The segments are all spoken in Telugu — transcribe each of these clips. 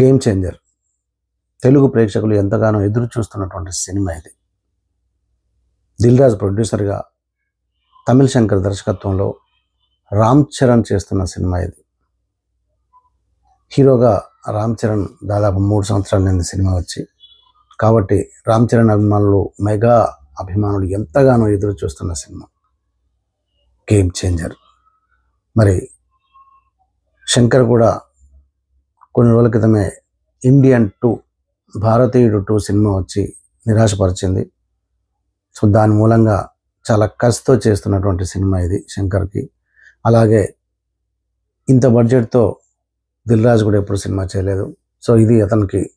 గేమ్ చేంజర్ తెలుగు ప్రేక్షకులు ఎంతగానో ఎదురు చూస్తున్నటువంటి సినిమా ఇది. దిల్రాజ్ ప్రొడ్యూసర్గా తమిళ శంకర్ దర్శకత్వంలో రామ్ చరణ్ చేస్తున్న సినిమా ఇది. హీరోగా రామ్ చరణ్ దాదాపు మూడు సంవత్సరాల నుండి సినిమా వచ్చి కాబట్టి రామ్ చరణ్ అభిమానులు మెగా అభిమానులు ఎంతగానో ఎదురు చూస్తున్న సినిమా. గేమ్ చేంజర్ మరి శంకర్ కూడా కొన్ని రోజుల క్రితమే ఇండియన్ టూ భారతీయుడు టూ సినిమా వచ్చి నిరాశపరిచింది. సో దాని మూలంగా చాలా కసితో చేస్తున్నటువంటి సినిమా ఇది శంకర్కి. అలాగే ఇంత బడ్జెట్తో దిల్ రాజు కూడా ఎప్పుడు సినిమా చేయలేదు. సో ఇది అతనికి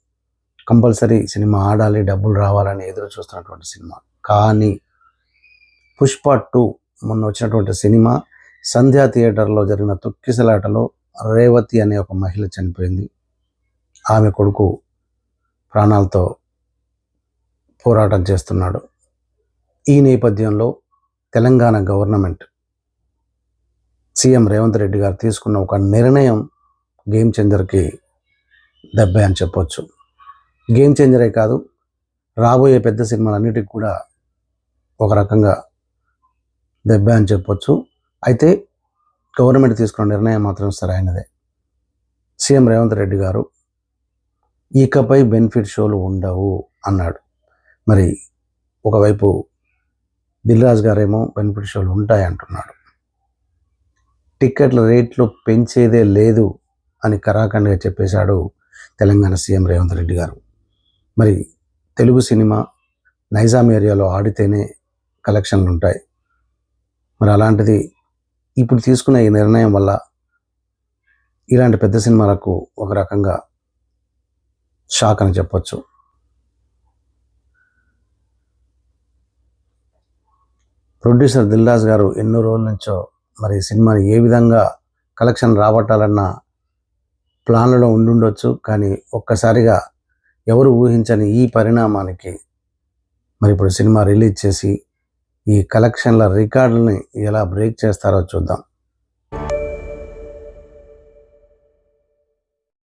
కంపల్సరీ సినిమా ఆడాలి డబ్బులు రావాలని ఎదురు చూస్తున్నటువంటి సినిమా. కానీ పుష్ప టూ మొన్న వచ్చినటువంటి సినిమా సంధ్యా థియేటర్లో జరిగిన తొక్కిసలాటలో రేవతి అనే ఒక మహిళ చనిపోయింది. ఆమె కొడుకు ప్రాణాలతో పోరాటం చేస్తున్నాడు. ఈ నేపథ్యంలో తెలంగాణ గవర్నమెంట్ సీఎం రేవంత్ రెడ్డి గారు తీసుకున్న ఒక నిర్ణయం గేమ్ చేంజర్కి దెబ్బ అని చెప్పొచ్చు. గేమ్ చేంజరే కాదు రాబోయే పెద్ద సినిమాలన్నిటికి కూడా ఒక రకంగా దెబ్బ అని చెప్పొచ్చు. అయితే గవర్నమెంట్ తీసుకున్న నిర్ణయం మాత్రం సరైనదే. సీఎం రేవంత్ రెడ్డి గారు ఇకపై బెనిఫిట్ షోలు ఉండవు అన్నాడు. మరి ఒకవైపు దిల్రాజ్ గారేమో బెనిఫిట్ షోలు ఉంటాయి అంటున్నాడు టిక్కెట్ల రేట్లు పెంచేదే లేదు అని కరాఖండ్గా చెప్పేశాడు తెలంగాణ సీఎం రేవంత్ రెడ్డి గారు. మరి తెలుగు సినిమా నైజాం ఏరియాలో ఆడితేనే కలెక్షన్లు ఉంటాయి మరి అలాంటిది ఇప్పుడు తీసుకున్న ఈ నిర్ణయం వల్ల ఇలాంటి పెద్ద సినిమాలకు ఒక రకంగా షాక్ అని చెప్పొచ్చు. ప్రొడ్యూసర్ దిల్రాజ్ గారు ఎన్నో రోజుల నుంచో మరి సినిమాని ఏ విధంగా కలెక్షన్ రాబట్టాలన్న ప్లాన్లలో ఉండుండొచ్చు. కానీ ఒక్కసారిగా ఎవరు ఊహించని ఈ పరిణామానికి మరి ఇప్పుడు సినిమా రిలీజ్ చేసి ఈ కలెక్షన్ల రికార్డులని ఎలా బ్రేక్ చేస్తారో చూద్దాం.